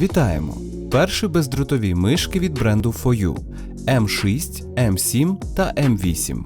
Вітаємо! Перші бездротові мишки від бренду FOU M6, M7 та M8.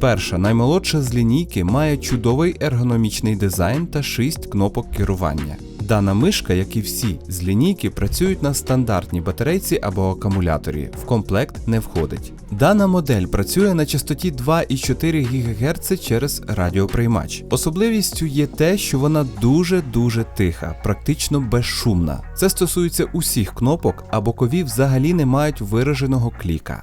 Перша наймолодша з лінійки має чудовий ергономічний дизайн та 6 кнопок керування. Дана мишка, як і всі з лінійки, працюють на стандартній батарейці або акумуляторі, в комплект не входить. Дана модель працює на частоті 2,4 ГГц через радіоприймач. Особливістю є те, що вона дуже-дуже тиха, практично безшумна. Це стосується усіх кнопок, а бокові взагалі не мають вираженого кліка.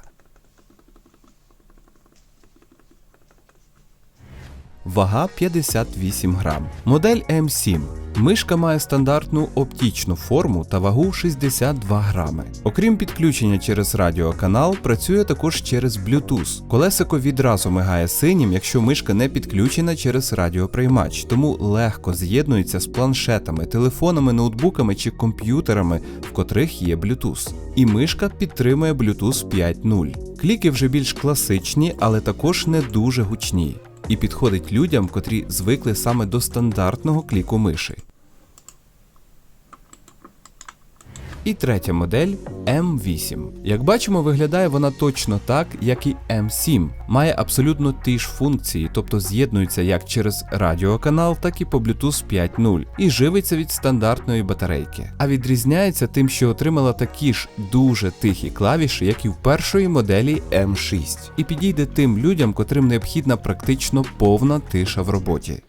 Вага 58 грам. Модель M7. Мишка має стандартну оптічну форму та вагу 62 грами. Окрім підключення через радіоканал, працює також через Bluetooth. Колесико відразу мигає синім, якщо мишка не підключена через радіоприймач, тому легко з'єднується з планшетами, телефонами, ноутбуками чи комп'ютерами, в котрих є Bluetooth. І мишка підтримує Bluetooth 5.0. Кліки вже більш класичні, але також не дуже гучні і підходить людям, котрі звикли саме до стандартного кліку миші. І третя модель M8. Як бачимо, виглядає вона точно так, як і M7. Має абсолютно ті ж функції, тобто з'єднується як через радіоканал, так і по Bluetooth 5.0 і живиться від стандартної батарейки. А відрізняється тим, що отримала такі ж дуже тихі клавіші, як і в першої моделі M6, і підійде тим людям, котрим необхідна практично повна тиша в роботі.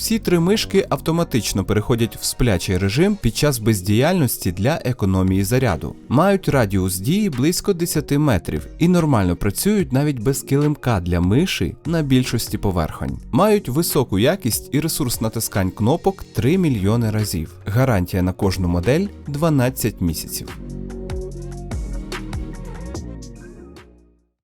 Всі три мишки автоматично переходять в сплячий режим під час бездіяльності для економії заряду. Мають радіус дії близько 10 метрів і нормально працюють навіть без килимка для миші на більшості поверхонь. Мають високу якість і ресурс натискань кнопок 3 мільйони разів. Гарантія на кожну модель 12 місяців.